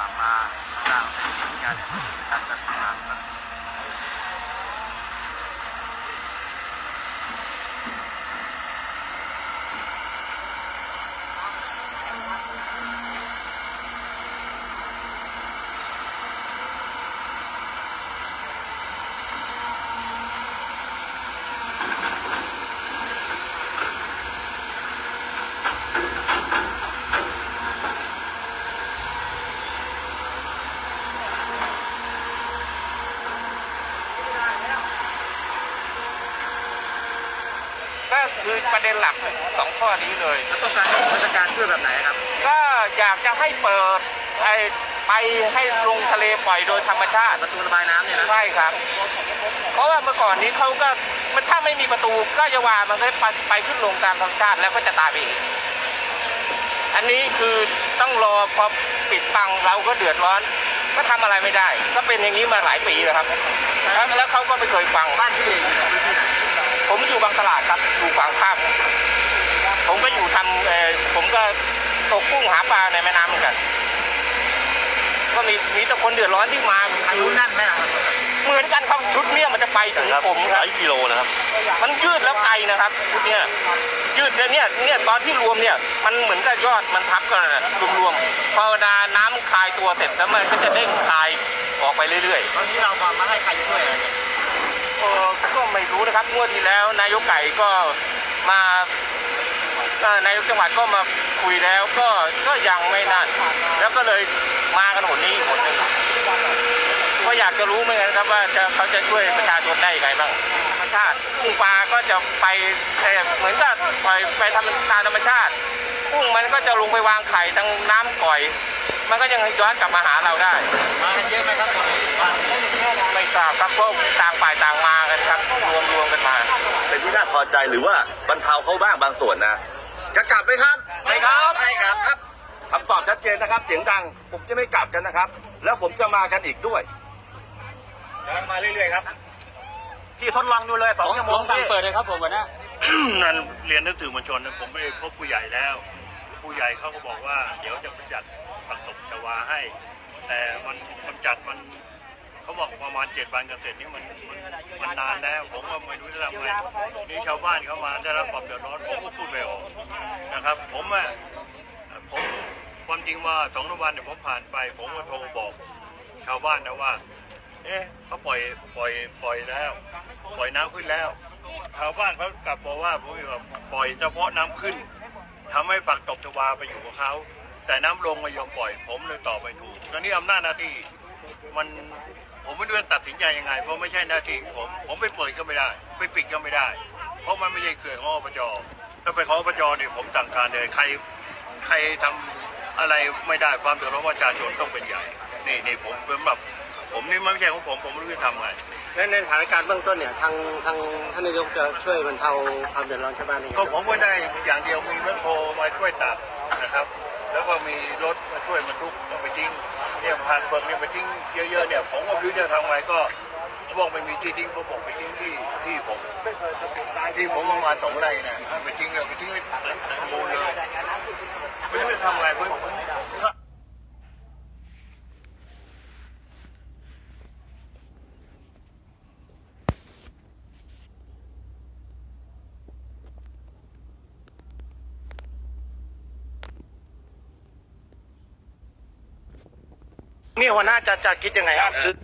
สามมาสร้างเศรษฐกิจการศึกษา คือประเด็นหลักสองข้อนี้เลยแล้วต้องการให้ราชการช่วยแบบไหนครับ ก็อยากจะให้เปิดไอ้ไปให้ลงทะเลปล่อยโดยธรรมชาติประตูระบายน้ำเนี่ยนะใช่ครับ เพราะว่าเมื่อก่อนนี้เขาก็มันถ้าไม่มีประตูก็จะว่ามันก็ไปไปขึ้นลงตามธรรมชาติแล้วก็จะตายไปเองอันนี้คือต้องรอพอปิดปังเราก็เดือดร้อน ก็ทำอะไรไม่ได้ ก็เป็นอย่างนี้มาหลายปีแล้วครับ แล้วแล้วเขาก็ไม่เคยฟังบ้านที่เอง ผมอยู่บางตลาดครับอยู่ฝั่งข้ามผมก็อยู่ทำเออผมก็ตกกุ้งหาปลาในแม่น้ำเหมือนกัน ก็มีมีแต่คนเดือดร้อนที่มาอายุนั่นไหมครับเหมือนกันครับชุดเนี้ยมันจะไปถึงผมคหรับลายกิโลนะครับ มันยืดแล้วไกลนะครับชุดเนี้ยยืดแล้วเนี่ยเนี่ยตอนที่รวมเนี่ย มันเหมือนกับยอดมันทับกันนะรวมๆพอเวลาน้ำคลายตัวเสร็จแล้วมันก็จะเด้งคลายออกไปเรื่อยๆตอนนี้เรามามาให้ใครช่วยอะไรเนี่ยเออก็ไม่ รู้นะครับงวดที่แล้วนายกไก่ก็มานายกจังหวัดก็มาคุยแล้วก็ก็ยังไม่นั่นแล้วก็เลยมากันหนนี้อีกคนหนึ่งก็อยากจะรู้เหมือนกันครับว่าจะเขาจะช่วยประชาชนได้ยังไงบ้าง ชาติกุ้งปลาก็จะไปเอ่อเหมือนกับปล่อยไปทำตามธรรมชาติกุ้งมันก็จะลงไปวางไข่ทางน้ำก่อย มันก็ยังย้อนกลับมาหาเราได้ มากันเยอะไหมครับตอนนี้บ้านไม่ทราบครับเพราะต่างฝ่ายต่างมากันครับรวมรวมกันมา เป็นที่น่าพอใจหรือว่าบรรเทาเขาบ้างบางส่วนนะ จะกลับไหมครับไม่ครับไม่ครับครับคำตอบชัดเจนนะครับเสียงดังผมจะไม่กลับกันนะครับ แล้วผมจะมากันอีกด้วยมาเรื่อยๆครับ พี่ทดลองดูเลยสองชั่วโมงพี่นั่นเรียนนึกถึงมวลชนนะผมไม่พบผู้ใหญ่แล้ว ผู้ใหญ่เขาก็บอกว่า เดี๋ยวจะประจัดผักตบชวาให้ แต่มันมันจัดมันเขาบอกประมาณเจ็ดวันกันเสร็จนี่มันมันมันนานแล้ว ผมก็ไม่รู้จะทำไงนี่ชาวบ้านเขามาได้รับความเดือดร้อนผมก็พูดไม่ออกนะครับ ผมอะผมความจริงว่าสองสามวันเนี่ยผมผ่านไป ผมก็โทรบอก ชาวบ้านนะว่า เอ๊ะเขาปล่อยปล่อยปล่อยแล้ว ปล่อยน้ำขึ้นแล้วชาวบ้านเขากลับบอกว่าผมบอกปล่อยเฉพาะน้ำขึ้นทำให้ฝักตบชวาไปอยู่กับเขาแต่น้ำลงไม่ยอมปล่อย ผมเลยตอบไม่ถูกตอนนี้อำนาจหน้าที่มันผมไม่รู้จะตัดสินใจยังไง เพราะไม่ใช่หน้าที่ของผมผมไปเปิดก็ไม่ได้ไปปิดก็ไม่ได้ เพราะมันไม่ใช่ส่วนของอบจถ้าเป็นของอบจเนี่ยผมสั่งการเลยใครใครทำอะไรไม่ได้ความเดือดร้อนประชาชนต้องเป็นใหญ่ นี่นี่ผมสำหรับผม นี่มันไม่ใช่ของผมผมไม่รู้จะทำไงและในสถานการณ์เบื้องต้นเนี่ยทางทางท่านนายกจะช่วยบรรเทาความเดือดร้อนชาวบ้านยังไงก็ผมก็ได้อย่างเดียวมีแมคโครมาช่วยตัดนะครับ แล้วก็มีรถมาช่วยบรรทุกเอาไปทิ้งเนี่ยผ่านเบิกเนี่ยไปทิ้งเยอะๆเนี่ยผมก็ไม่รู้จะทำไงก็เขาบอกไม่มีที่ทิ้งผมบอกไปทิ้งที่ที่ผมที่ผมประมาณสองไร่นะให้ไปทิ้งเลยไปทิ้งไว้ในมูลเลยไม่รู้จะทำไงเพร นี่หัวหน้าจะจะคิดยังไงครับคือ